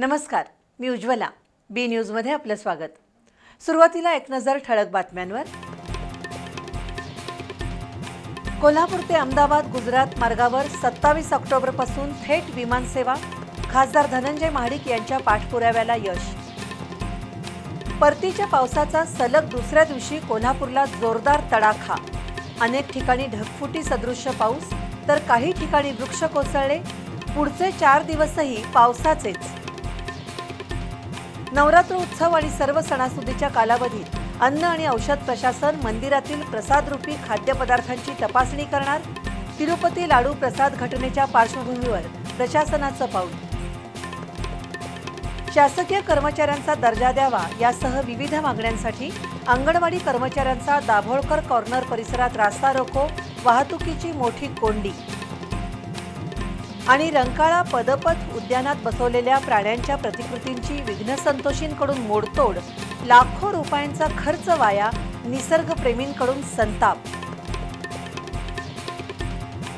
नमस्कार मी उज्ज्वला. बी न्यूजमध्ये आपलं स्वागत. सुरुवातीला एक नजर ठळक बातम्यांवर. कोल्हापूर ते अहमदाबाद गुजरात मार्गावर सत्तावीस ऑक्टोबरपासून थेट विमानसेवा खासदार धनंजय महाडिक यांच्या पाठपुराव्याला यश. परतीच्या पावसाचा सलग दुसऱ्या दिवशी कोल्हापूरला जोरदार तडाखा. अनेक ठिकाणी ढगफुटी सदृश्य पाऊस तर काही ठिकाणी वृक्ष कोसळले. पुढचे चार दिवसही पावसाचेच. नवरात्र उत्सव आणि सर्व सणासुदीच्या कालावधीत अन्न आणि औषध प्रशासन मंदिरातील प्रसादरूपी खाद्यपदार्थांची तपासणी करणार. तिरुपती लाडू प्रसाद घटनेच्या पार्श्वभूमीवर प्रशासनाचं पाऊल. शासकीय कर्मचाऱ्यांचा दर्जा द्यावा यासह विविध मागण्यांसाठी अंगणवाडी कर्मचाऱ्यांचा दाभोळकर कॉर्नर परिसरात रास्ता रोको वाहतुकीची मोठी कोंडी. आणि रंकाळा पदपथ उद्यानात बसवलेल्या प्राण्यांच्या प्रतिकृतींची विघ्नसंतोषींकडून मोडतोड लाखो रुपयांचा खर्च वाया निसर्गप्रेमींकडून संताप.